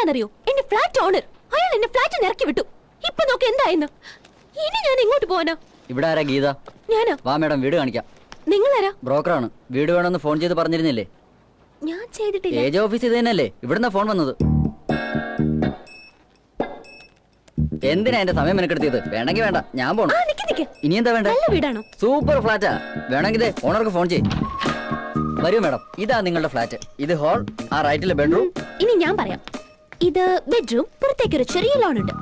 ആരാന്നറിയോ എന്റെ flat owner. അയാൾ എന്റെ ഫ്ലാറ്റ് ഇറക്കി വിട്ടു. ഇപ്പൊ നോക്ക് എന്തായെന്ന്. ഇനി ഞാൻ എങ്ങോട്ട് പോവാനാ? ഇവിടെ ആരാ ഗീത? ഞാനാ. വാ മേഡം വീട് കാണിക്കാം. നിങ്ങൾ നിങ്ങളാരാ? ബ്രോക്കറാണ്. വീട് വേണമെന്ന് ഫോൺ ചെയ്ത് പറഞ്ഞിരുന്നില്ലേ? ഞാൻ ചെയ്തിട്ടില്ല. ഏജ് ഓഫീസ് ഇത് തന്നെയല്ലേ? ഇവിടുന്ന ഫോൺ വന്നത്. എന്തിനാ എന്റെ സമയം മെനക്കെടുത്തിയത്? വേണമെങ്കിൽ വേണ്ട ഞാൻ പോണം. ഇനി എന്താ വേണ്ട? നല്ല വീടാണോ? സൂപ്പർ ഫ്ലാറ്റാ. വേണമെങ്കിൽ ഓണർക്ക് ഫോൺ ചെയ്യും. വരൂ മേഡം ഇതാ നിങ്ങളുടെ ഫ്ലാറ്റ്. ഇത് ഹോൾ ആ റൈറ്റിലെ ബെഡ്റൂം. ഇനി ഞാൻ പറയാം. ഇത് ബെഡ്റൂം പുറത്തേക്ക് ഒരു ചെറിയ ലോൺ ഉണ്ട്.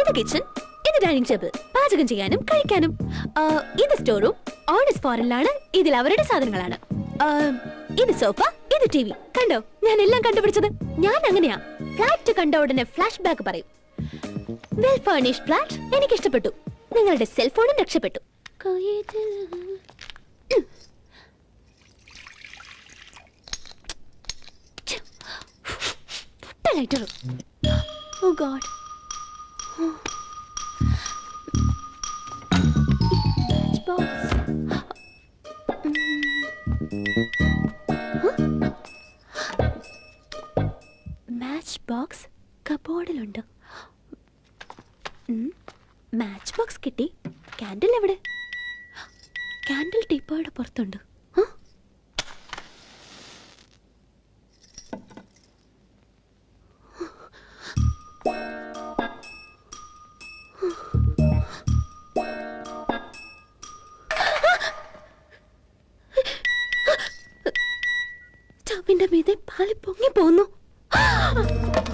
ഇത് കിച്ചൺ ഇത് ഡൈനിങ് ടേബിൾ പാചകം ചെയ്യാനും കഴിക്കാനും. ഇത് സ്റ്റോർ റൂം ഓണസ് ഫോറിനിലാണ് ഇതിൽ അവരുടെ സാധനങ്ങളാണ്. ഇത് സോഫ ഇത് ടി വി കണ്ടോ? ഞാൻ എല്ലാം കണ്ടുപിടിച്ചത്. ഞാൻ അങ്ങനെയാ. ഫ്ലാറ്റ് കണ്ട ഉടനെ ഫ്ലാഷ് ബാക്ക് പറയും. വെൽ ഫർണിഷ് ഫ്ലാറ്റ് എനിക്ക് ഇഷ്ടപ്പെട്ടു നിങ്ങളുടെ സെൽഫോണും രക്ഷപ്പെട്ടു. Lighter oh box match box കബോർഡിലുണ്ട് മാച്ച് ബോക്സ് കിട്ടി ക്യാൻഡിൽ എവിടെ ക്യാൻഡിൽ ടീപ്പോയുടെ പുറത്തുണ്ട് സ്റ്റവിന്റെ മീതെ പാൽ പൊങ്ങി പോന്നു.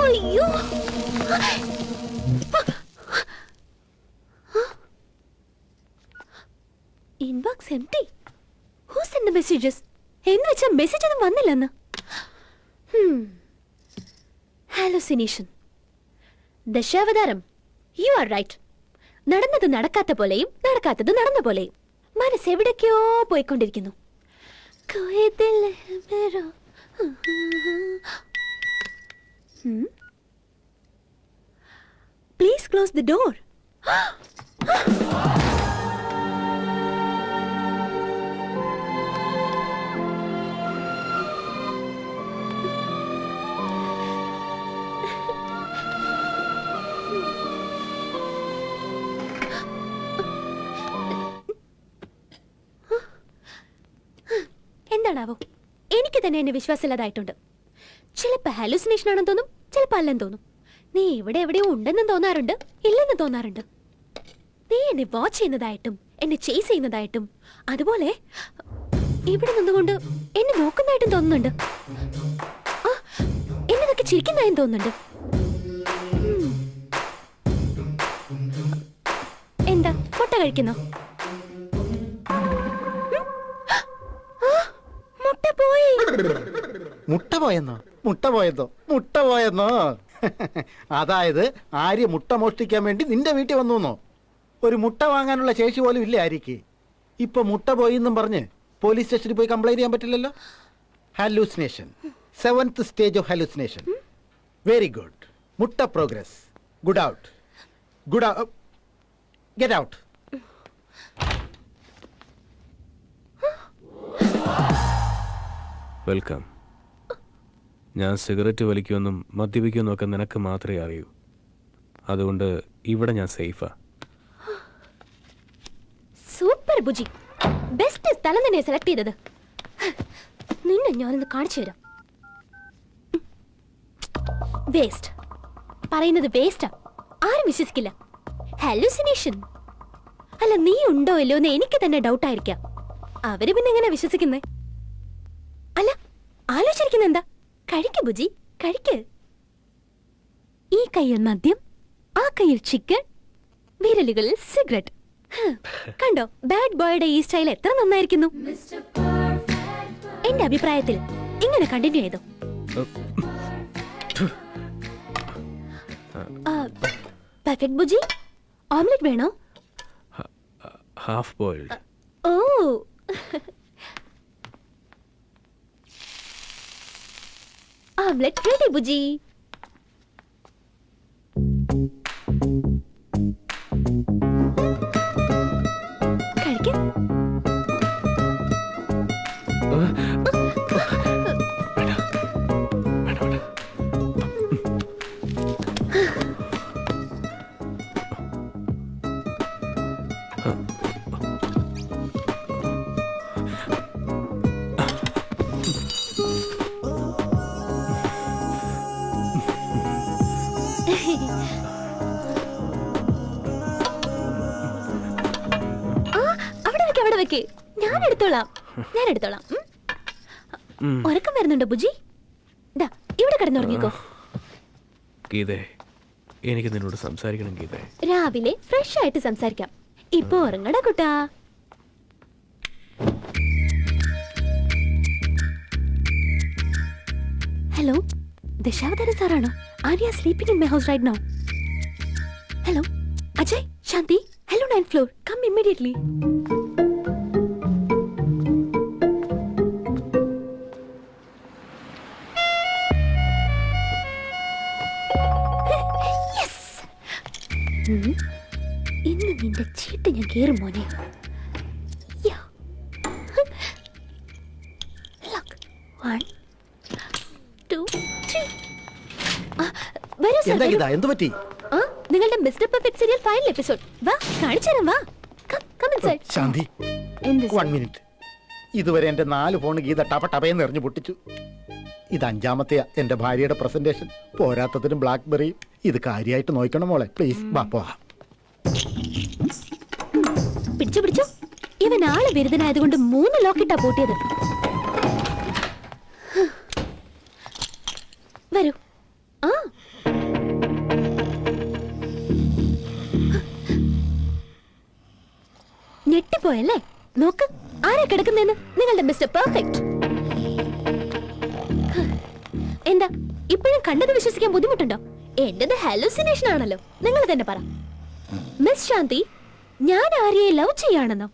അയ്യോ. Inbox M T who send messages എന്ന് വെച്ചാൽ മെസ്സേജ് ഒന്നും വന്നില്ലെന്ന്. Hallucination Dashavatharam. You are right നടന്നത് നടക്കാത്ത പോലെയും നടക്കാത്തത് നടന്ന പോലെയും. മനസ്സ് എവിടേക്കോ പോയിക്കൊണ്ടിരിക്കുന്നു. പ്ലീസ് ക്ലോസ് ദി ഡോർ എന്താണാവോ എനിക്ക് തന്നെ എന്നെ വിശ്വാസമില്ലാതായിട്ടുണ്ട്. ചിലപ്പോ ഹാലുസിനേഷൻ ആണെന്ന് തോന്നും ചിലപ്പോ അല്ലെന്ന് തോന്നും. നീ ഇവിടെ എവിടെയോ ഉണ്ടെന്നും തോന്നാറുണ്ട് ഇല്ലെന്ന് തോന്നാറുണ്ട്. നീ എന്നെ വാച്ച് ചെയ്യുന്നതായിട്ടും എന്നെ ചേസ് ചെയ്യുന്നതായിട്ടും അതുപോലെ ഇവിടെ നിന്നുകൊണ്ട് എന്നെ നോക്കുന്നതായിട്ടും തോന്നുന്നുണ്ട്. എന്നതൊക്കെ ചിരിക്കുന്നതായും തോന്നുന്നുണ്ട്. എന്താ മുട്ട കഴിക്കുന്നോ? മുട്ട പോയെന്നോ? മുട്ട പോയെന്നോ? മുട്ട പോയെന്നോ? അതായത് ആര്യ മുട്ട മോഷ്ടിക്കാൻ വേണ്ടി നിന്റെ വീട്ടിൽ വന്നു ഒരു മുട്ട വാങ്ങാനുള്ള ശേഷി പോലും ഇല്ല ആര്യക്ക് ഇപ്പൊ മുട്ട പോയി എന്നും പറഞ്ഞ് പോലീസ് സ്റ്റേഷനിൽ പോയി കംപ്ലൈന്റ് ചെയ്യാൻ പറ്റില്ലല്ലോ? Hallucination seventh stage of hallucination very good മുട്ട progress good out good get out welcome. ഞാൻ സിഗരറ്റ് വലിക്കുമെന്നും മദ്യപിക്കുമെന്നും ഒക്കെ നിനക്ക് മാത്രമേ അറിയൂ. അതുകൊണ്ട് ഇവിടെ ഞാൻ സേഫാ സൂപ്പർ ബുജി. ബെസ്റ്റ് സ്ഥലം തന്നെ സെലക്ട് ചെയ്തത്. നിന്നെ ഞാനൊന്ന് കാണിച്ചു തരാം. വേസ്റ്റ് പറയുന്നത് വേസ്റ്റാ ആരും വിശ്വസിക്കില്ല. ഹലൂസിനേഷൻ അല്ല നീ ഉണ്ടോ ഇല്ലയോ എന്ന് എനിക്ക് തന്നെ ഡൗട്ടായിരിക്കാം അവർ പിന്നെ എങ്ങനെ വിശ്വസിക്കുന്നേ? അല്ല ആലോചിച്ചിരിക്കുന്ന എന്താ കഴിക്ക് ബുജി കഴിക്ക്. ഈ കയ്യിൽ മദ്യം ആ കയ്യിൽ ചിക്കൻ വിരലുകളിൽ സിഗരറ്റ്. കണ്ടോ ബാഡ് ബോയുടെ ഈ സ്റ്റൈൽ എത്ര നന്നായിരിക്കുന്നു. എന്റെ അഭിപ്രായത്തിൽ ഇങ്ങനെ കണ്ടിന്യൂ ചെയ്തു. പാക്കറ്റ് ബുജി. ഓംലെറ്റ് വേണോ? Half boiled oh. Omelette ready ബുജി ഞാൻ എടുത്തോളാം. ഉറക്കം വരുന്നുണ്ടോ ബുജി? ദാ ഇവിടെ കിടന്നുറങ്ങിക്കോ. ഗീതേ എനിക്ക് നിന്നോട് സംസാരിക്കണം ഗീതേ. രാവിലെ ഫ്രഷ് ആയിട്ട് സംസാരിക്കാം. ഇപ്പൊ ഉറങ്ങടാ കുട്ടാ. Hello Dashavatara സാറാണോ? Arya sleeping in my house right now hello Ajay Shanti hello nine floor come immediately നിന്റെ ചീട്ട് ഞാൻ കേറും മോനെ. നിങ്ങളുടെ Mister Perfect serial final episode വാ കാണിച്ചു തരാം വാ. ശാന്തി വൺ മിനിറ്റ് ഇതുവരെ എന്റെ നാല് ഫോൺ ഗീത ടപ ടപയെന്ന് എറിഞ്ഞു പൊട്ടിച്ചു. ഇത് അഞ്ചാമത്തെയാ എന്റെ ഭാര്യയുടെ പ്രസന്റേഷൻ പോരാത്തതിനും ബ്ലാക്ക്ബെറിയും ഇത് കാര്യമായിട്ട് നോക്കണം മോളെ. പ്ലീസ് വാ പോവാം പിടിച്ചു പിടിച്ചു. ഇവൻ ആൾ ബിരുദനായതുകൊണ്ട് മൂന്ന് ലോക്കിട്ടാ പൂട്ടിയത്. വരൂ. ആ. ഞെട്ടിപ്പോയല്ലേ? നോക്ക് ആരാ കിടക്കുന്നതെന്ന്? നിങ്ങളുടെ മിസ്റ്റർ പെർഫെക്റ്റ്. എന്താ ഇപ്പോഴും കണ്ടത് വിശ്വസിക്കാൻ ബുദ്ധിമുട്ടുണ്ടോ? എന്റേത് ഹാലൂസിനേഷൻ ആണല്ലോ. നിങ്ങൾ തന്നെ പറ. മിസ് ശാന്തി ഞാൻ ആര്യയെ ലവ് ചെയ്യാണെന്നോ?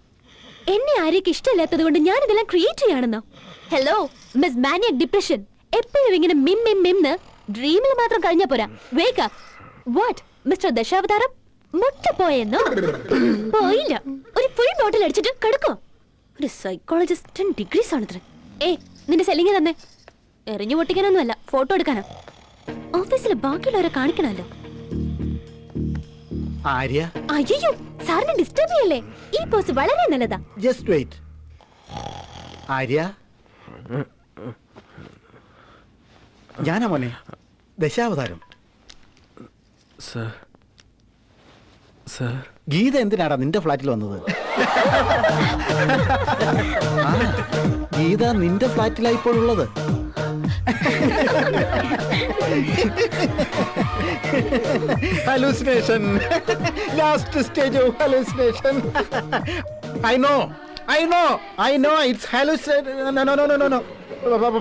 എന്നെ ആര്യക്ക് ഇഷ്ടമില്ലാത്തത് കൊണ്ട് ഞാൻ ഇതെല്ലാം ക്രിയേറ്റ് ചെയ്യാണെന്നോ ഹലോ മിസ് മാനിയക് ഡിപ്രഷൻ എപ്പോഴും ഇങ്ങനെ മിം മിം മിംന്ന് ഡ്രീമിൽ മാത്രം കഴിഞ്ഞ പോരാ. Wake what mister Dashavatharam? മുട്ട പോയെന്നോ പോയില്ല. ഒരു ഫുൾ ബോട്ടിൽ അടിച്ചിട്ട് കിടക്കോ? ഒരു സൈക്കോളജിസ്റ്റ് ടെൻ ഡിഗ്രീസ് ആണത്ര. ഏ നിന്റെ സെല്ലിങ് തന്നെ? എറിഞ്ഞു പൊട്ടിക്കാനൊന്നുമല്ല ഫോട്ടോ എടുക്കാനാ. ഓഫീസിൽ ബാക്കിയുള്ളവരെ കാണിക്കണമല്ലോ. ആര്യ? അയ്യോ സാറിനെ ഡിസ്റ്റർബ് ചെയ്യല്ലേ? ഈ പോസ് വളരെ നല്ലതാ. Just wait Arya? ഞാനാ മോനെ. ദശാവതാരം. സർ. സർ. ഗീത എന്തിനാടാ നിന്റെ ഫ്ലാറ്റിൽ വന്നത്? ഗീത നിന്റെ hallucination. Last stage of hallucination. I know. I know. I know. It's hallucination. No, no, no, no, no.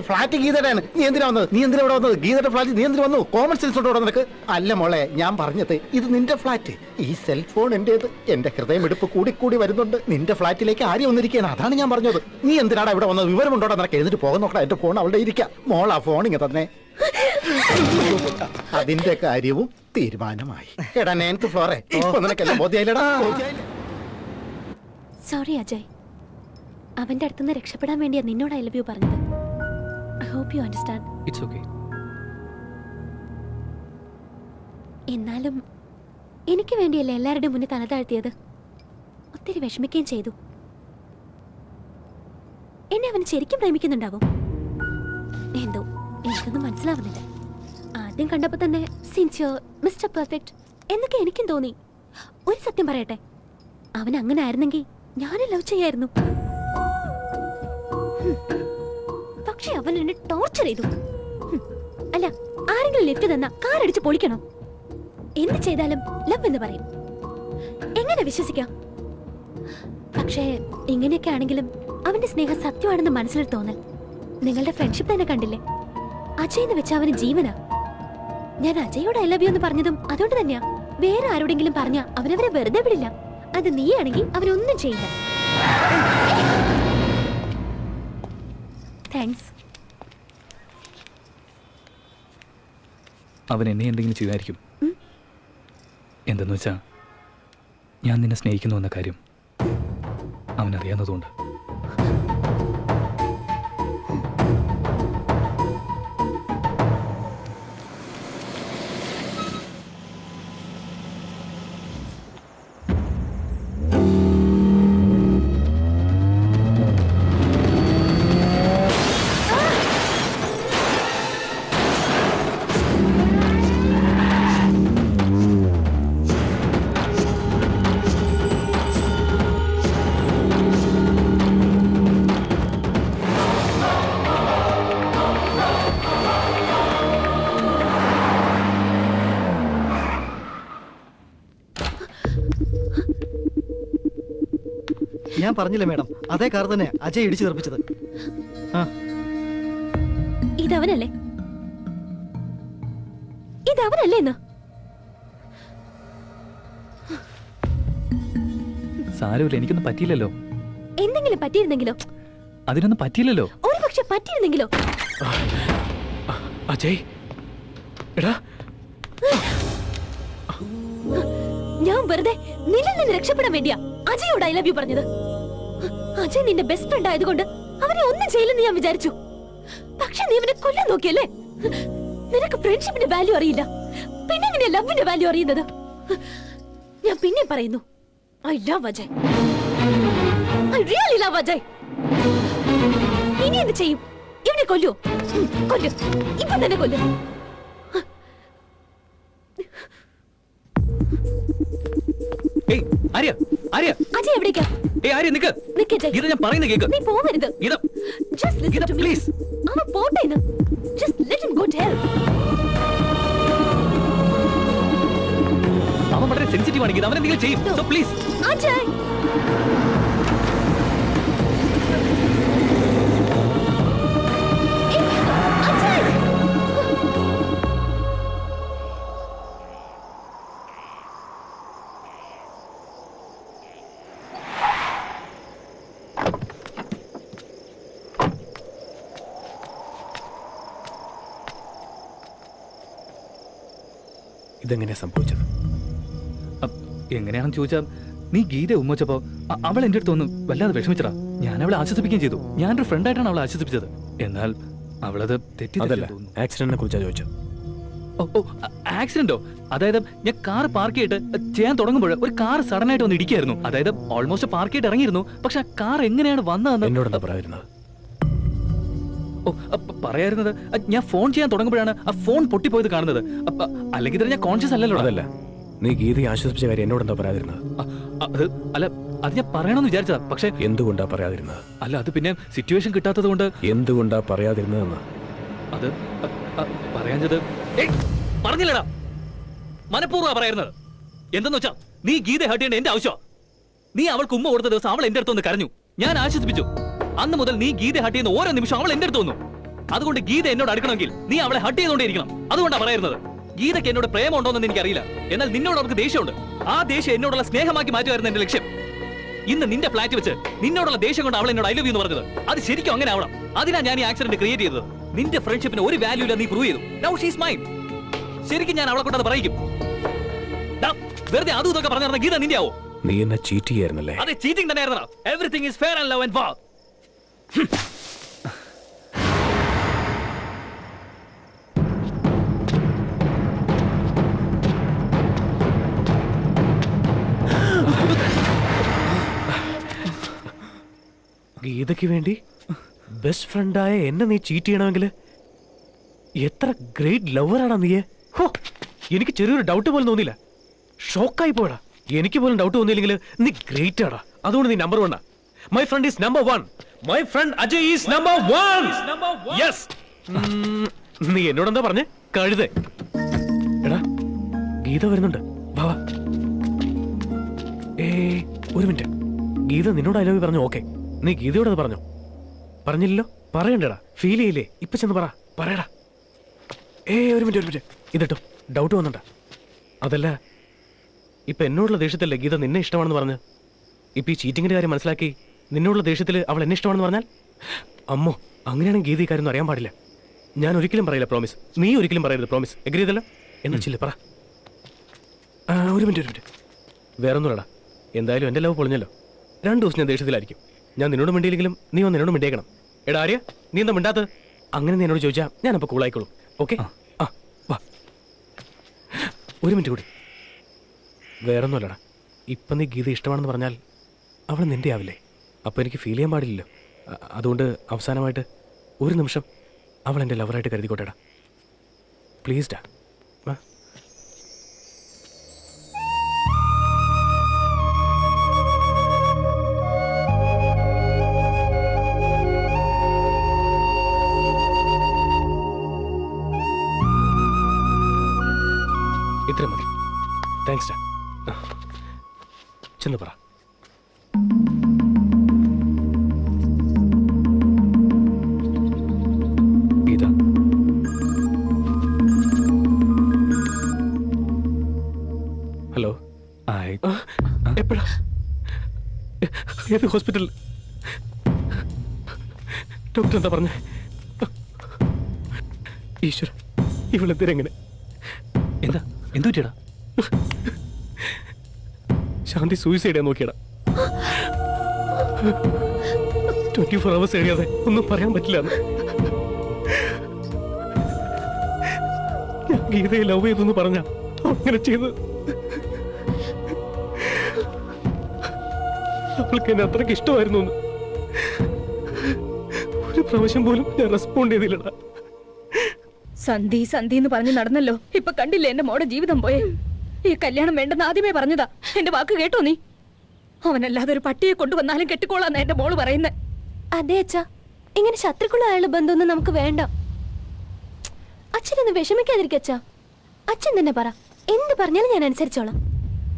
Flat ഗീതയുടെയാണ്. നീ എന്തിനാ വന്നത്? നീ എന്തിനാ ഇവിടെ വന്നത്? ഗീതയുടെ ഫ്ലാറ്റ് നീ എന്തിനാ വന്നു? കോമൺ സെൻസ് ഉണ്ടോ നിനക്ക്? അല്ല മോളെ ഞാൻ പറഞ്ഞത് ഇത് നിന്റെ ഫ്ലാറ്റ് ഈ സെൽഫോൺ എന്റേത്. എന്റെ ഹൃദയമെടുപ്പ് കൂടി കൂടി വരുന്നുണ്ട്. നിന്റെ ഫ്ലാറ്റിലേക്ക് ആരും വന്നിരിക്കുകയാണ്? അതാണ് ഞാൻ പറഞ്ഞത്. നീ എന്തിനാടാ ഇവിടെ വന്നത്? വിവരമുണ്ടോടാ നിനക്ക്? എഴുതിട്ട് പോകാൻ നോക്കടാ. എന്റെ ഫോൺ അവിടെ ഇരിക്കാം. മോളാ ഫോൺ ഇങ്ങ തന്നെ. അതിന്റെ കാര്യവും തീരുമാനമായി. എടാ നയൻത്ത് ഫ്ലോറെ ഇപ്പൊ നിനക്കെല്ലാം ബോധ്യായില്ലടാ? ബോധ്യായില്ല. സോറി അജയ്. അവന്റെ അടുത്തുനിന്ന് രക്ഷപ്പെടാൻ വേണ്ടിയാ നിന്നോട് ഐ ലവ് യു പറഞ്ഞത്. I hope you understand it's okay എന്നാലും എനിക്ക് വേണ്ടിയല്ല എല്ലാവരുടെയും മുന്നിൽ തല താഴ്ത്തിയത്? ഒത്തിരി വിഷമിക്കുകയും ചെയ്തു. എന്നെ അവൻ ശരിക്കും പ്രേമിക്കുന്നുണ്ടാവും? എന്തോ എനിക്കൊന്നും മനസ്സിലാവുന്നില്ല. ആദ്യം കണ്ടപ്പോൾ തന്നെ സിൻസിയർ മിസ്റ്റർ പെർഫെക്റ്റ് എന്നൊക്കെ എനിക്കും തോന്നി. ഒരു സത്യം പറയട്ടെ അവൻ അങ്ങനെ ആയിരുന്നെങ്കിൽ ഞാനും ലവ് ചെയ്യായിരുന്നു. പക്ഷെ അവൻ എന്നെ ടോർച്ചർ ചെയ്തു. അല്ല ആരെങ്കിലും ലിഫ്റ്റ് തന്ന കാർ അടിച്ച് പൊളിക്കണോ? എന്ത് ചെയ്താലും ലവ് എന്ന് പറയും. എങ്ങനെ വിശ്വസിക്കാം? പക്ഷേ ഇങ്ങനെയൊക്കെ ആണെങ്കിലും അവന്റെ സ്നേഹം സത്യമാണെന്ന് മനസ്സിൽ തോന്നൽ. നിങ്ങളുടെ ഫ്രണ്ട്ഷിപ്പ് തന്നെ കണ്ടില്ലേ? അജയ് എന്ന് വെച്ചാൽ അവന് ജീവനാ. ഞാൻ അജയോട് ഐ ലവ് യു എന്ന് പറഞ്ഞതും അതുകൊണ്ട് തന്നെയാ. വേറെ ആരോടെങ്കിലും പറഞ്ഞ അവനവരെ വെറുതെ വിടില്ല. അത് നീയാണെങ്കിൽ അവനൊന്നും ചെയ്യില്ല. താങ്ക്സ് അവൻ എന്നെ എന്തെങ്കിലും ചെയ്തായിരിക്കും എന്തെന്ന് വെച്ചാ ഞാൻ നിന്നെ സ്നേഹിക്കുന്നു എന്ന കാര്യം അവനറിയാവുന്നതുകൊണ്ട്. ഞാൻ പറഞ്ഞില്ല മേഡം? അതേ കാർ തന്നെ അജയ് ഇടിച്ചു തെറിപ്പിച്ചത്. ആ. ഇതവനല്ലേ? ഇതവനല്ലേ എന്ന് സാരമില്ല എനിക്കൊന്നും പറ്റിയില്ലല്ലോ. എന്തെങ്കിലും പറ്റിയിരുന്നെങ്കിലോ? അതിനൊന്നും പറ്റിയില്ലല്ലോ. ഒരു പക്ഷെ പറ്റിയിരുന്നെങ്കിലോ? അജയ് എടാ. ഞാൻ വെറുതെ നിന്നിൽ നിന്ന് രക്ഷപ്പെടാൻ വേണ്ടിയാ അജയോട് ഐ ലവ് യു പറഞ്ഞത്. അജയ് നിന്റെ ബെസ്റ്റ് ഫ്രണ്ട് ആയതുകൊണ്ട് അവനെ ഒന്നും ചെയ്യില്ലെന്ന് ഞാൻ വിചാരിച്ചു. പക്ഷെ നീ അവനെ കൊല്ലാൻ നോക്കിയല്ലേ? നിനക്ക് ഫ്രണ്ട്ഷിപ്പിന്റെ വാല്യൂ അറിയില്ല. പിന്നെ എങ്ങനെയാ ലവിന്റെ വാല്യൂ അറിയുന്നത്? ഞാൻ പിന്നെ പറയുന്നു. I love Ajay. I really love Ajay. ഇനി എന്ത് ചെയ്യും? ഇവനെ കൊല്ലോ കൊല്ലു. ഇപ്പൊ തന്നെ കൊല്ലു. ഏയ് ആര്യ? ആര്യ? അജയ് എവിടേക്കാ? ഏ ആര്യ നിക്ക്. നിക്ക് അജയ് ഇത് ഞാൻ പറയുന്നത് കേക്ക്. നീ പോവരുത്. ഇത്. Just listen to me. Please അവൻ പോട്ടെ എന്ന്. Just let him go to hell. അവൻ വളരെ സെൻസിറ്റീവ് ആണ് ഗീത. അവൻ എന്തെങ്കിലും ചെയ്യും സോ പ്ലീസ് അജയ്. ഇതെങ്ങനെയാ സംഭവിച്ചത്? എങ്ങനെയാണെന്ന് ചോദിച്ചാൽ നീ ഗീത ഉമ്മച്ചപ്പോ അവൾ എന്റെ അടുത്ത് ഒന്നും വല്ലാതെ വിഷമിച്ചടാ. ഞാൻ അവളെ ആശ്വസിപ്പിക്കുകയും ചെയ്തു. ഞാൻ ഒരു ഫ്രണ്ട് ആയിട്ടാണ് അവളെ ആശ്വസിപ്പിച്ചത്. എന്നാൽ അവളത് തെറ്റി അതല്ല ആക്സിഡന്റിനെ കുറിച്ചാ ചോദിച്ചത്. ആക്സിഡന്റോ അതായത് ഞാൻ കാർ പാർക്ക് ചെയ്തിട്ട് ചെയ്യാൻ തുടങ്ങുമ്പോൾ ഒരു കാർ സഡൻ ആയിട്ട് വന്ന് ഇടിക്കായിരുന്നു. അതായത് ഓൾമോസ്റ്റ് പാർക്ക് ചെയ്തിട്ട് ഇറങ്ങിയിരുന്നു. പക്ഷെ ആ കാർ എങ്ങനെയാണ് വന്നതെന്ന് എന്നോട് ഓ അപ്പ പറയായിരുന്നത് ഞാൻ ഫോൺ ചെയ്യാൻ തുടങ്ങുമ്പോഴാണ് ആ ഫോൺ പൊട്ടിപ്പോയത് കാണുന്നത്. അല്ലെങ്കിൽ തന്നെ ഞാൻ കോൺഷ്യസ് അല്ലല്ലോ. അതല്ല നീ ഗീതയെ ആശ്വസിപ്പിച്ച കാര്യം എന്നോട് എന്താ പറയാതിരുന്നത്? അത് അല്ല അത് ഞാൻ പറയണമെന്ന് വിചാരിച്ചതാ പക്ഷെ എന്തുകൊണ്ടാ പറയാതിരുന്നത്? അല്ല അത് പിന്നെ സിറ്റുവേഷൻ കിട്ടാത്തത് കൊണ്ട്. എന്തുകൊണ്ടാ പറയാതിരുന്നതെന്ന്? അത് പറയാഞ്ഞത് പറഞ്ഞില്ലടാ. മനഃപൂർവ പറയുന്നത് എന്തെന്ന് വെച്ചാ നീ ഗീത ഹേർട്ട് ചെയ്യേണ്ട എന്റെ ആവശ്യമാ. നീ അവൾക്ക് ഉമ്മ കൊടുത്ത ദിവസം അവൾ എന്റെ അടുത്തൊന്ന് കരഞ്ഞു. ഞാൻ ആശ്വസിപ്പിച്ചു. അന്ന് മുതൽ നീ ഗീത ഹട്ട് ചെയ്യുന്ന ഓരോ നിമിഷം അവൾ എന്റെ അടുത്ത് വന്നു. അതുകൊണ്ട് ഗീത എന്നോട് അടുക്കണമെങ്കിൽ നീ അവളെ ഹട്ട് ചെയ്തുകൊണ്ടേയിരിക്കണം. അതുകൊണ്ടാണ് പറയുന്നത്. ഗീതയ്ക്ക് എന്നോട് പ്രേമം പ്രേമമുണ്ടോന്ന് എനിക്കറിയില്ല. എന്നാൽ നിന്നോട് അവർക്ക് ദേഷ്യമുണ്ട്. ആ ദേഷ്യം എന്നോടുള്ള സ്നേഹമാക്കി മാറ്റുമായിരുന്നു എന്റെ ലക്ഷ്യം. ഇന്ന് നിന്റെ ഫ്ലാറ്റ് വെച്ച് നിന്നോടുള്ള ദേഷ്യം കൊണ്ട് അവൾ എന്നോട് ഐ ലവ് എന്ന് പറഞ്ഞത്. അത് ശരിക്കും അങ്ങനെ ആവണം. അതിനാ ഞാൻ ഈ ആക്സിഡന്റ് ക്രിയേറ്റ് ചെയ്തത്. നിന്റെ ഫ്രണ്ട്ഷിപ്പിന് ഒരു വാല്യൂ ഇല്ല നീ പ്രൂവ് ചെയ്തു. നൗ ഷീസ് മൈൻ ശരിക്കും ഞാൻ അവളെ കൊണ്ട് അത് പറയിക്കും വെറുതെ അതും ഇതൊക്കെ പറഞ്ഞു ഗീത നിന്റെ ആവോ? നീ എന്നെ ചീറ്റ് ചെയ്യായിരുന്നല്ലേ? അതെ ചീറ്റിംഗ് തന്നെയായിരുന്നു everything is fair and love and war ഗീതയ്ക്ക് വേണ്ടി ബെസ്റ്റ് ഫ്രണ്ടായ എന്നെ നീ ചീറ്റ് ചെയ്യണമെങ്കിൽ എത്ര ഗ്രേറ്റ് ലവറാണ് നീയെ. ഹോ എനിക്ക് ചെറിയൊരു ഡൗട്ട് പോലും തോന്നിയില്ല. ഷോക്കായി പോയടാ. എനിക്ക് പോലും ഡൗട്ട് തോന്നിയില്ലെങ്കിൽ നീ ഗ്രേറ്റ് ആടാ. അതുകൊണ്ട് നീ number വണ്ണാ my friend is number one my friend Ajay is number one yes നീ എന്നോട് എന്താ പറഞ്ഞേ? കഴുതേ. എടാ ഗീത വരുന്നുണ്ട്. വാ. ഏ ഒരു മിനിറ്റ്. ഗീത നിന്നോട് ഐ ലവ് പറഞ്ഞു? ഓക്കെ നീ ഗീതയോട് അത് പറഞ്ഞോ? പറഞ്ഞില്ലല്ലോ? പറയണ്ടടാ. ഫീൽ ചെയ്യില്ലേ? ഇപ്പൊ ചെന്ന് പറ. പറയടാ. ഏ ഒരു മിനിറ്റ് ഒരു മിനിറ്റ്. ഇതിട്ടോ. ഡൗട്ട് വന്നിട്ടാ. അതല്ല ഇപ്പൊ എന്നോടുള്ള ദേഷ്യത്തിലല്ലേ ഗീത നിന്നെ ഇഷ്ടമാണെന്ന് പറഞ്ഞ്? ഇപ്പൊ ഈ ചീറ്റിങ്ങിന്റെ കാര്യം മനസ്സിലാക്കി നിന്നോടുള്ള ദേഷ്യത്തിൽ അവൾ എന്നെ ഇഷ്ടമാണെന്ന് പറഞ്ഞാൽ അമ്മോ അങ്ങനെയാണെങ്കിൽ ഗീതി ഈ കാര്യം അറിയാൻ പാടില്ല. ഞാൻ ഒരിക്കലും പറയില്ല പ്രോമിസ് നീ ഒരിക്കലും പറയരുത് പ്രോമിസ് എഗ്രി ചെയ്തല്ലോ? എന്നാ ചില്ല പറ. ആ, ഒരു മിനിറ്റ് ഒരു മിനിറ്റ്. വേറെ വേറൊന്നുമില്ലടാ. എന്തായാലും എന്റെ ലവ് പൊളിഞ്ഞല്ലോ. രണ്ടു ദിവസം ഞാൻ ദേഷ്യത്തിലായിരിക്കും. ഞാൻ നിന്നോട് മിണ്ടിയില്ലെങ്കിലും നീ ഒന്ന് എന്നോട് മിണ്ടിയേക്കണം. എടാ ആര്യ നീ എന്താ മിണ്ടാത്തത്? അങ്ങനെ നീ എന്നോട് ചോദിച്ചാൽ ഞാനപ്പോൾ കൂളായിക്കോളും ഓക്കെ ആ. വാ. ഒരു മിനിറ്റ് കൂടി. വേറൊന്നുമല്ലടാ. ഇപ്പം നീ ഗീത ഇഷ്ടമാണെന്ന് പറഞ്ഞാൽ അവൾ നിന്റെ ആവില്ലേ അപ്പോൾ എനിക്ക് ഫീൽ ചെയ്യാൻ പാടില്ലല്ലോ. അ- അതുകൊണ്ട് അവസാനമായിട്ട് ഒരു നിമിഷം അവൾ എന്റെ ലവറായിട്ട് കരുതിക്കോട്ടേടാ. പ്ലീസ് ഡാ എന്താ പറഞ്ഞേ? ഈശ്വര ഇവളെന്തിനെങ്ങനെ? എന്താ? എന്തു പറ്റിയടാ? ശാന്തി സൂയിസൈഡ് ചെയ്യാൻ നോക്കിയടാ. ട്വന്റി ഫോർ അവേഴ്സ് എഴുതിയാതെ ഒന്നും പറയാൻ പറ്റില്ല. ഞാൻ ഗീതയെ ലവ് ചെയ്തെന്ന് പറഞ്ഞ അങ്ങനെ ചെയ്ത് അവൾക്ക് എന്നെ അത്രയ്ക്ക് ഇഷ്ടമായിരുന്നു പ്രാവശ്യം പോലും ഞാൻ റെസ്പോണ്ട് ചെയ്തില്ലടാ. സന്ധി സന്ധി എന്ന് പറഞ്ഞു നടന്നല്ലോ. ഇപ്പൊ കണ്ടില്ലേ എന്റെ മോടെ ജീവിതം പോയെ? ഈ കല്യാണം വേണ്ടെന്ന് ആദ്യമേ പറഞ്ഞതാ. എന്റെ വാക്ക് കേട്ടോ നീ? അവനല്ലാതെ ഒരു പട്ടിയെ കൊണ്ടുവന്നാലും കെട്ടിക്കോളാന്ന് എന്റെ മോൾ പറയുന്നത് അതെ അച്ഛാ. ഇങ്ങനെ ശത്രുക്കളായുള്ള അയാളുടെ ബന്ധമൊന്നും നമുക്ക് വേണ്ട. അച്ഛനൊന്ന് വിഷമിക്കാതിരിക്ക അച്ഛാ. അച്ഛൻ തന്നെ പറ. എന്ത് പറഞ്ഞാലും ഞാൻ അനുസരിച്ചോളാം.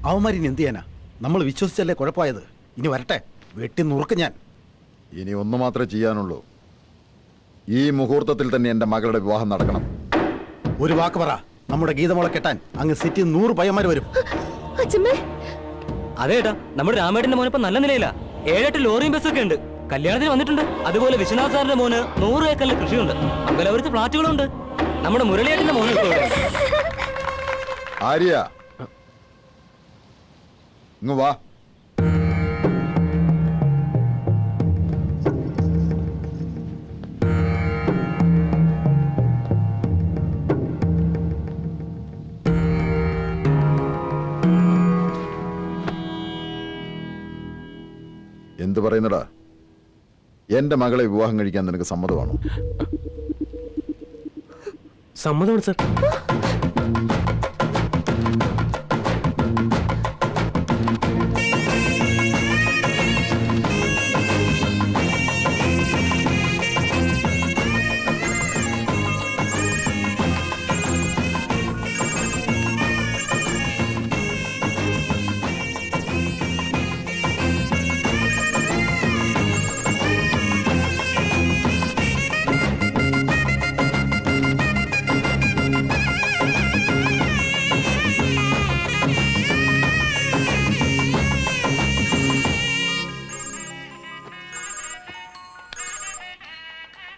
അവന്മാരിനി എന്ത് ചെയ്യാനാ? നമ്മൾ വിശ്വസിച്ചല്ലേ കുഴപ്പമായത്? ഇനി വരട്ടെ. വെട്ടി നുറുക്ക് ഞാൻ. ഇനി ഒന്ന് മാത്രമേ ചെയ്യാനുള്ളൂ. ഈ മുഹൂർത്തത്തിൽ തന്നെ എന്റെ മകളുടെ വിവാഹം നടക്കണം. ഒരു വാക്ക് പറ. നമ്മുടെ ഗീതമോളെ കെട്ടാൻ അങ്ങ് സിറ്റി നൂറ് പയ്യന്മാർ വരും. അച്ഛമ്മേ. അതേട്ടാ നമ്മുടെ രാമേട്ടന്റെ മോനിപ്പോ നല്ല നിലയിലാ. ഏഴെട്ട് ലോറിയും ബസ്സൊക്കെ ഉണ്ട്. കല്യാണത്തിന് വന്നിട്ടുണ്ട്. അതുപോലെ വിശ്വനാഥ് സാറിന്റെ മോന് നൂറ് ഏക്കറിൽ കൃഷിയുണ്ട്. മംഗലപുരത്ത് ഫ്ലാറ്റുകളുണ്ട്. നമ്മുടെ മുരളിയേട്ടന്റെ മോന് ആര്യ. ഇങ്ങ് വാ. എന്ത് പറയുന്നടാ? എന്റെ മകളെ വിവാഹം കഴിക്കാൻ നിനക്ക് സമ്മതമാണോ? സമ്മതമാണ് സർ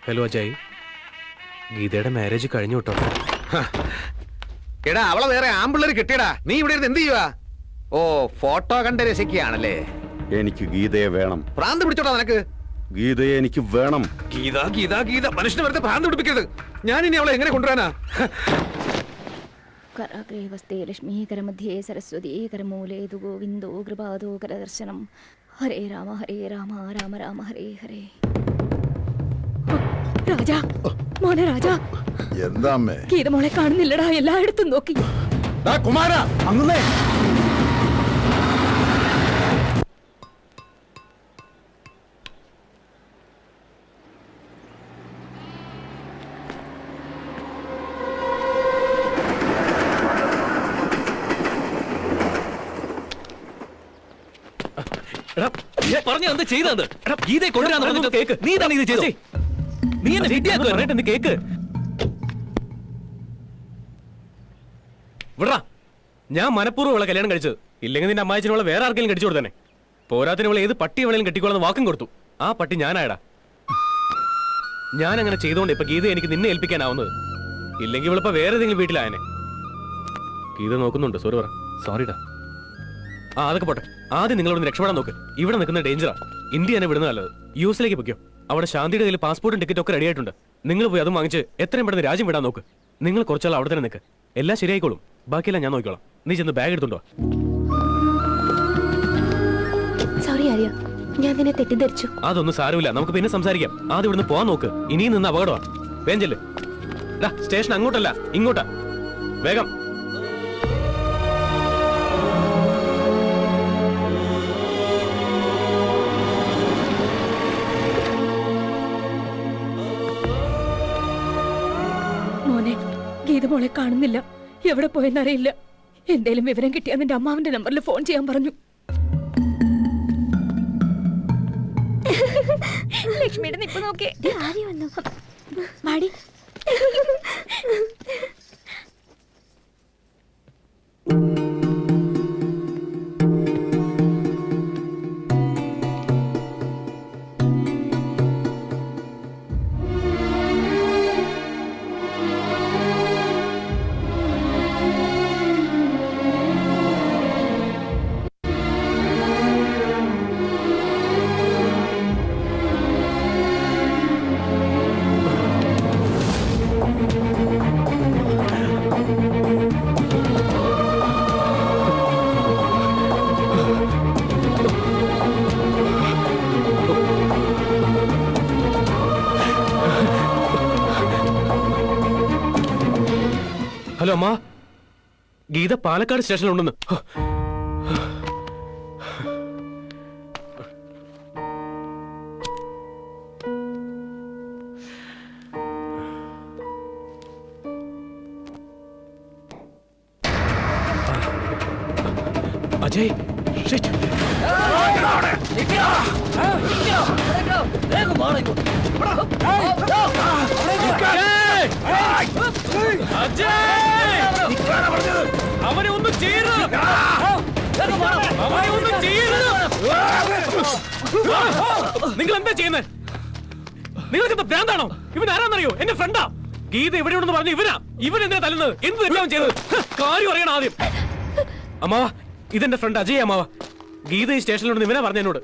ഹലോ അജയ്. ഗീതയുടെ മാരേജ് കഴിഞ്ഞു കേട്ടോ. എടാ അവളെ വേറെ ആമ്പിള്ളേര് കിട്ടിയടാ. നീ ഇവിടെ ഇരുന്ന് എന്ത് ചെയ്യുവാ? ഓ ഫോട്ടോ കണ്ട രസിക്കുകയാണല്ലേ? എനിക്ക് ഗീതയെ വേണം. പ്രാന്ത് പിടിച്ചോടാ നിനക്ക്. ഗീതയെ എനിക്ക് വേണം. ഗീത ഗീത ഗീത. മനുഷ്യനെ വെറുതെ ഭ്രാന്ത് പിടിപ്പിക്കരുത്. ഞാൻ ഇനി അവളെ എങ്ങനെ കൊണ്ടുവരാനാ? കരാഗ്രേ വസ്തേ ലക്ഷ്മീകരമധ്യേ സരസ്വതീ കരമൂലേ തു ഗോവിന്ദോ കൃപാദോ കരദർശനം. ഹരേ രാമ ഹരേ രാമ രാമ രാമ ഹരേ ഹരേ. രാജാ. മോനെ രാജാ. എന്താ അമ്മേ ഗീതമോളെ കാണുന്നില്ലടാ. എല്ലായിടത്തും നോക്കി. കുമാര അങ്ങുന്നേ. പറഞ്ഞ എന്താ ചെയ്തത്? ഗീതയെ കൊണ്ടുവരാന്ന് പറഞ്ഞിട്ട് കേക്ക്. നീ തന്നെ ഇത് ചെയ്തേ? നീ എന്നെ വിദ്യാക്കുവാ കേക്ക്. വിടാ ഞാൻ മനഃപൂർവം ഉള്ള കല്യാണം കഴിച്ചത്. ഇല്ലെങ്കിൽ നിന്റെ അമ്മായച്ചനുള്ള വേറെ ആർക്കെങ്കിലും കടിച്ചു കൊടുത്തനെ. പോരാത്തിന് ഏത് പട്ടി അവളെയും കെട്ടിക്കോളെന്ന് വാക്കും കൊടുത്തു. ആ പട്ടി ഞാനായടാ. ഞാൻ അങ്ങനെ ചെയ്തോണ്ട് ഇപ്പൊ ഗീത എനിക്ക് നിന്നെ ഏൽപ്പിക്കാനാവുന്നത്. ഇല്ലെങ്കിൽ ഇവളിപ്പോ വേറെ ഏതെങ്കിലും വീട്ടിലായനെ. ഗീത നോക്കുന്നുണ്ട്. സോറി പറ. സോറിടാ ആ അതൊക്കെ പോട്ടെ. ആദ്യം നിങ്ങളോട് രക്ഷപ്പെടാൻ നോക്ക്. ഇവിടെ നിൽക്കുന്ന ഡേഞ്ചറാ. ഇന്ത്യ തന്നെ വിടുന്ന നല്ലത്. യു എസിലേക്ക് പൊയ്ക്കോ. അവിടെ ശാന്തിയുടെ കയ്യിൽ പാസ്പോർട്ടും ടിക്കറ്റും ഒക്കെ റെഡി ആയിട്ടുണ്ട്. നിങ്ങൾ പോയി അതും വാങ്ങിച്ച് എത്രയും പെട്ടെന്ന് രാജ്യം വിടാൻ നോക്ക്. നിങ്ങൾ കുറച്ചാൾ അവിടെ തന്നെ നിൽക്ക് എല്ലാം ശരിയായിക്കോളും. ബാക്കിയെല്ലാം ഞാൻ നോക്കിക്കോളാം. നീ ചെന്ന് ബാഗ് എടുത്തുണ്ടോ സോറി ആര്യ. ഞാൻ നിന്നെ തെറ്റിദ്ധരിച്ചു. അതൊന്നും സാരമില്ല. നമുക്ക് പിന്നെ സംസാരിക്കാം. ആദ്യം ഇവിടുന്ന് പോവാൻ നോക്ക്. ഇനിയും നിന്ന് അപകടമാ. വേഞ്ചൽ സ്റ്റേഷൻ അങ്ങോട്ടല്ല ഇങ്ങോട്ടാ. വേഗം. ഗീതമോളെ കാണുന്നില്ല. എവിടെ പോയെന്നറിയില്ല എന്തേലും വിവരം കിട്ടിയാ നിന്റെ അമ്മാവിന്റെ നമ്പറിൽ ഫോൺ ചെയ്യാൻ പറഞ്ഞു. ലക്ഷ്മിയുടെ നിപ്പ് നോക്കേ. മാടി ഗീത പാലക്കാട് സ്റ്റേഷനിലുണ്ടെന്ന്. അജയ് shit. അവനെ ഒന്നും ചെയ്യരുത് അവനെ ഒന്നും ചെയ്യരുത് നിങ്ങൾ എന്താ ചെയ്യുന്നത് നിങ്ങൾക്ക് എന്താ ഭ്രാന്താണോ? ഇവൻ ആരാന്നറിയോ? എന്റെ ഫ്രണ്ടാ. ഗീത എവിടെയുണ്ടെന്ന് പറഞ്ഞു ഇവനാ ഇവൻ എന്തിനാ തല്ലുന്നത്? എന്ത് തെറ്റാവും ചെയ്തത്? കാര്യം അറിയണം ആദ്യം. അമ്മാവ ഇതെന്റെ ഫ്രണ്ട് അജയ് അമ്മാവ. ഗീത ഈ സ്റ്റേഷനിലുണ്ട് ഇവനാ പറഞ്ഞു എന്നോട്.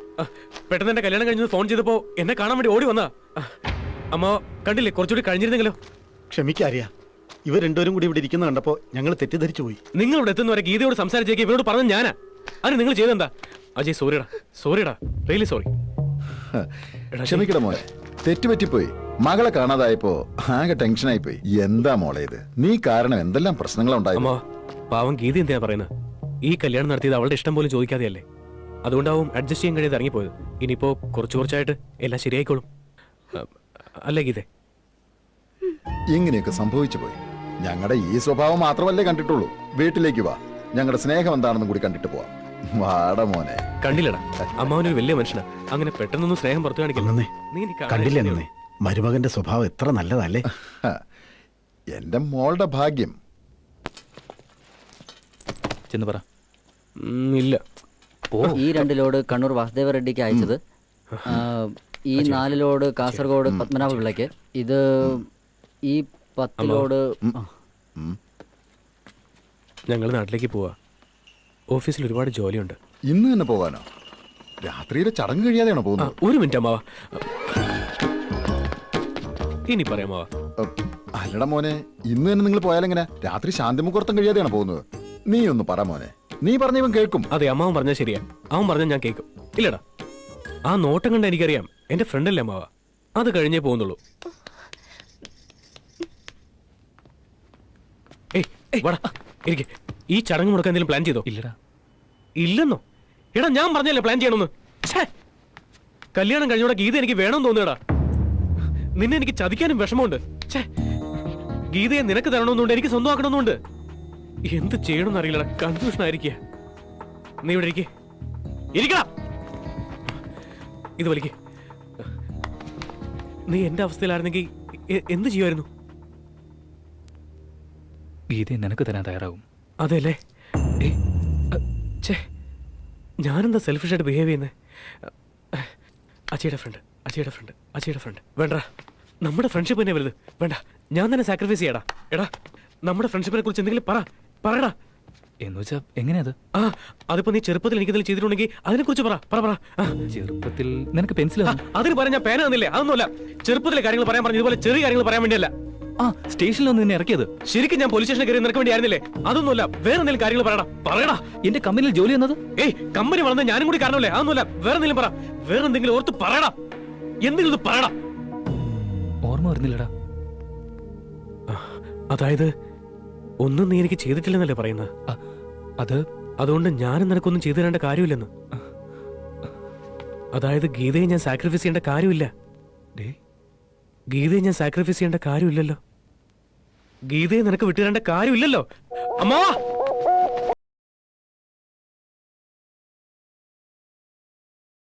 പെട്ടെന്ന് എന്റെ കല്യാണം കഴിഞ്ഞ് ഫോൺ ചെയ്തപ്പോ എന്നെ കാണാൻ വേണ്ടി ഓടി വന്നാ അമ്മാവ കണ്ടില്ലേ? കുറച്ചുകൂടി കഴിഞ്ഞിരുന്നെങ്കിലോ? ക്ഷമിക്കാറിയാ ഇവർ രണ്ടുപേരും കൂടി ഇവിടെ ഇരിക്കുന്ന കണ്ടപ്പോ ഞങ്ങൾ തെറ്റിദ്ധരിച്ചു പോയി. നിങ്ങൾ ഇവിടെ എത്തുന്നവരെ ഗീതയോട് സംസാരിച്ചേക്ക് ഇവരോട് പറഞ്ഞ ഞാനാ. അതിന് നിങ്ങൾ ചെയ്തെന്താ? അജയ് സോറിടാ സോറിടാ റിയലി സോറി ക്ഷമിക്കട മോനെ. തെറ്റുപറ്റിപ്പോയി. മകളെ കാണാതായപ്പോ ആകെ ടെൻഷനായി പോയി എന്താ മോളെ ഇത്? നീ കാരണം എന്തെല്ലാം പ്രശ്നങ്ങളുണ്ടായി? അമ്മ പാവം ഗീത എന്താ പറയുന്നത്? ഈ കല്യാണം നടത്തിയത് അവളുടെ ഇഷ്ടം പോലും ചോദിക്കാതെയല്ലേ? അതുകൊണ്ടാവും അഡ്ജസ്റ്റ് ചെയ്യാൻ കഴിയാതെ ഇറങ്ങിപ്പോയത്. ഇനിയിപ്പോ കുറച്ചു കുറച്ചായിട്ട് എല്ലാം ശരിയായിക്കോളും. അല്ലേ ഗീതേ ഇങ്ങനെയൊക്കെ സംഭവിച്ചു പോയി. ഞങ്ങളുടെ ഈ സ്വഭാവം മാത്രമല്ലേ കണ്ടിട്ടുള്ളൂ. വീട്ടിലേക്ക് വാ. ഞങ്ങളുടെ സ്നേഹം എന്താണെന്നും കൂടി കണ്ടിട്ട് പോവാം. വാട മോനെ. കണ്ടില്ലടാ. അമ്മാവനൊരു വലിയ മനുഷ്യനാ. അങ്ങനെ പെട്ടെന്നൊന്നും സ്നേഹം പുറത്തു കാണിക്കുന്നേ കണ്ടില്ലേ ഇഷ്ടമേ മരുമകന്റെ സ്വഭാവം എത്ര നല്ലതല്ലേ? എന്റെ മോളുടെ ഭാഗ്യം. ചെന്ന് പറ. ഇല്ല. ഈ രണ്ട് ലോഡ് കണ്ണൂർ വാസുദേവ റെഡ്ഡിക്ക് അയച്ചത്. ഈ നാല് ലോഡ് കാസർഗോഡ് പത്മനാഭ പിള്ളയ്ക്ക് ഇത് ഈ പത്തിലോട് ഞങ്ങൾ നാട്ടിലേക്ക് പോവാ. ഓഫീസിൽ ഒരുപാട് ജോലിയുണ്ട്. ഇന്ന് തന്നെ പോവാനോ? രാത്രിയിലെ ചടങ്ങ് കഴിയാതെയാണോ പോകുന്നത്? ഒരു മിനിറ്റ് അമ്മാവ. ഇനി പറയാമോ അല്ലട മോനെ ഇന്ന് തന്നെ നിങ്ങൾ പോയാലെങ്ങനെ രാത്രി ശാന്തി മുഹൂർത്തം കഴിയാതെയാണോ പോകുന്നത്? നീ ഒന്ന് പറ മോനെ. നീ പറഞ്ഞ ഇവൻ കേൾക്കും. അതെ അമ്മാവൻ പറഞ്ഞാൽ ശരിയാ. അവൻ പറഞ്ഞാൽ ഞാൻ കേൾക്കും. ഇല്ലടാ. ആ നോട്ടം കണ്ട എനിക്കറിയാം. എന്റെ ഫ്രണ്ടല്ലേ അമ്മാവ. അത് കഴിഞ്ഞേ പോകുന്നുള്ളൂ ഏയ് ഏയ്, വാടാ ഇരിക്കെ ഈ ചടങ്ങ് മുടക്കാൻ എന്തെങ്കിലും പ്ലാൻ ചെയ്തോ? ഇല്ലടാ. ഇല്ലെന്നോ? എടാ ഞാൻ പറഞ്ഞല്ലേ പ്ലാൻ ചെയ്യണമെന്ന്? ഛേ! കല്യാണം കഴിഞ്ഞോടെ ഗീത എനിക്ക് വേണമെന്ന് തോന്നിയടാ നിന്നെ എനിക്ക് ചതിക്കാനും വിഷമമുണ്ട്. ഛേ! ഗീതയെ നിനക്ക് തരണമെന്നുണ്ട് എനിക്ക് സ്വന്തമാക്കണമെന്നുണ്ട്. എന്ത് ചെയ്യണമെന്ന് അറിയില്ലടാ കൺഫ്യൂഷൻ ആയിരിക്കുക നീ ഇവിടെ ഇരിക്കേ. ഇരിക്കടാ! ഇത് വലിക്കേ. നീ എന്റെ അവസ്ഥയിലായിരുന്നെങ്കിൽ എന്ത് ചെയ്യുമായിരുന്നു? ഗീതയെ നിനക്ക് തരാൻ തയ്യാറാവും അതെല്ലേ? ഛേ ഞാനെന്താ സെൽഫിഷായിട്ട് ബിഹേവ് ചെയ്യുന്നത് അച്ചിയുടെ ഫ്രണ്ട് അച്ചിയുടെ ഫ്രണ്ട് അച്ചിയുടെ ഫ്രണ്ട് വേണ്ട നമ്മുടെ ഫ്രണ്ട്ഷിപ്പ് തന്നെ വലുത്. വേണ്ട ഞാൻ തന്നെ സാക്രിഫൈസ് ചെയ്യടാ. എടാ നമ്മുടെ ഫ്രണ്ട്ഷിപ്പിനെ കുറിച്ച് എന്തെങ്കിലും പറ പറയടാ എന്ന് വെച്ചാ എങ്ങനെയത്? ആ അതിപ്പോ നീ ചെറുപ്പത്തിൽ എനിക്ക് എന്തെങ്കിലും ചെയ്തിട്ടുണ്ടെങ്കിൽ അതിനെ കുറിച്ച് പറ പറ. ചെറുപ്പത്തിൽ നിനക്ക് പെൻസിൽ അതിന് പറഞ്ഞ പേന തന്നില്ലേ? അതൊന്നുമല്ല. ചെറുപ്പത്തിലെ കാര്യങ്ങൾ പറയാൻ പറഞ്ഞു ഇതുപോലെ ചെറിയ കാര്യങ്ങൾ പറയാൻ വേണ്ടിയല്ല. ആ സ്റ്റേഷനിൽ ഒന്ന് നിന്നെ ഇറക്കിയത്. ശരിക്കും ഞാൻ പോലീസ് സ്റ്റേഷനിൽ കയറി നിനക്ക് വേണ്ടി ആയിരുന്നില്ലേ? അതൊന്നുമല്ല വേറെ എന്തെങ്കിലും കാര്യങ്ങൾ പറയടാ. പറയടാ. എന്റെ കമ്പനിയിൽ ജോലി എന്നത് ഏയ് കമ്പനി വളർന്ന ഞാനും കൂടി കാരണമല്ലേ? അതൊന്നുമല്ല വേറെ എന്തെങ്കിലും പറ. വേറെ എന്തെങ്കിലും ഓർത്ത് പറയടാ. എന്തെങ്കിലും പറയടാ. ഓർമ്മ വരുന്നില്ലടാ. അതായത് ഒന്നും നീ എനിക്ക് ചെയ്തിട്ടില്ലെന്നല്ലേ പറയുന്നത്? അത് അതുകൊണ്ട് ഞാനും നിനക്കൊന്നും ചെയ്തു തരേണ്ട കാര്യമില്ലെന്ന്. അതായത് ഗീതയെ ഞാൻ സാക്രിഫൈസ് ചെയ്യേണ്ട കാര്യമില്ല. ഗീതയെ ഞാൻ സാക്രിഫൈസ് ചെയ്യേണ്ട കാര്യമില്ലല്ലോ. ഗീതയെ നിനക്ക് വിട്ടുതരേണ്ട കാര്യമില്ലല്ലോ. അമ്മാവാ!